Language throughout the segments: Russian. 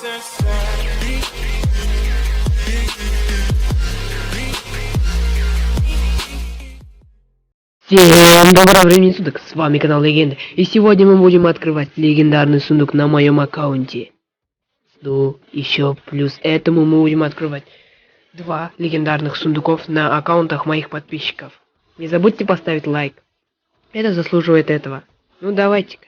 Всем доброго времени суток, с вами канал Легенда, и сегодня мы будем открывать легендарный сундук на моем аккаунте. Ну, еще плюс этому мы будем открывать два легендарных сундуков на аккаунтах моих подписчиков. Не забудьте поставить лайк, это заслуживает этого. Ну давайте-ка.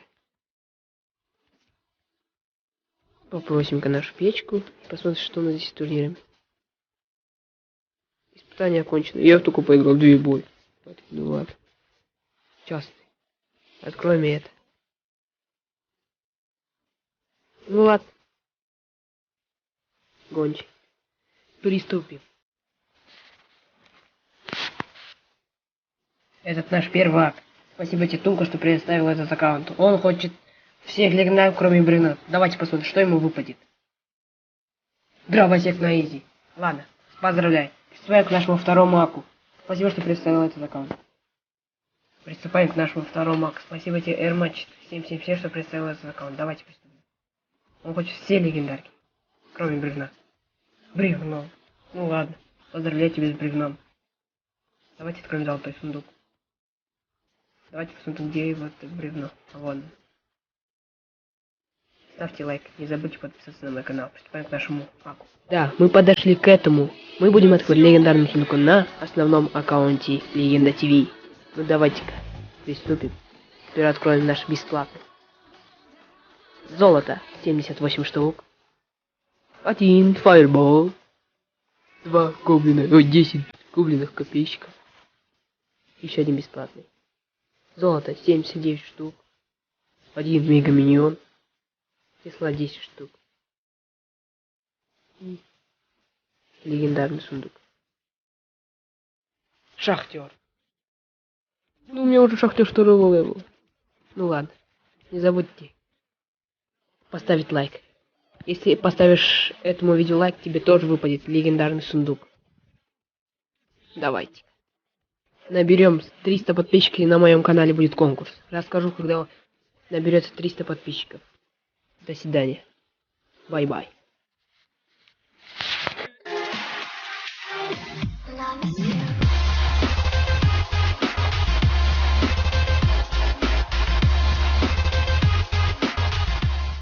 Попросим-ка нашу печку, посмотрим, что у нас здесь с турнирами. Испытание окончено. Я только поиграл две бои. Ну ладно. Частный. Открой это. Ну ладно. Гончик. Приступим. Этот наш первый акт. Спасибо Титулку, что предоставил этот аккаунт. Он хочет всех легендаров, кроме Брина. Давайте посмотрим, что ему выпадет. Дровосек на изи. Ладно, поздравляю. Приступаем к нашему второму аку. Спасибо, что представил этот аккаунт. Приступаем к нашему второму аку. Спасибо тебе, Эрмач 777, что представил этот аккаунт. Давайте приступим. Он хочет все легендарки, кроме Бревна. Бревно. Ну ладно, поздравляю тебя с Бревном. Давайте откроем золотой сундук. Давайте посмотрим, где его бревно. Вон. Ставьте лайк, не забудьте подписаться на мой канал. Приступаем к нашему аку. Да, мы подошли к этому. Мы будем открывать легендарный сундук на основном аккаунте Легенда ТВ. Ну давайте-ка, приступим. Теперь откроем наш бесплатный. Золото 78 штук. Один фаербол. Два гоблина, ой, 10 гоблинов копейщиков. Еще один бесплатный. Золото 79 штук. Один мегаминьон. Тесла 10 штук. И легендарный сундук. Шахтер. Ну, у меня уже шахтер второго левела. Ну ладно. Не забудьте поставить лайк. Если поставишь этому видео лайк, тебе тоже выпадет легендарный сундук. Давайте. Наберем 300 подписчиков, и на моем канале будет конкурс. Расскажу, когда наберется 300 подписчиков. До свидания. Бай-бай. Love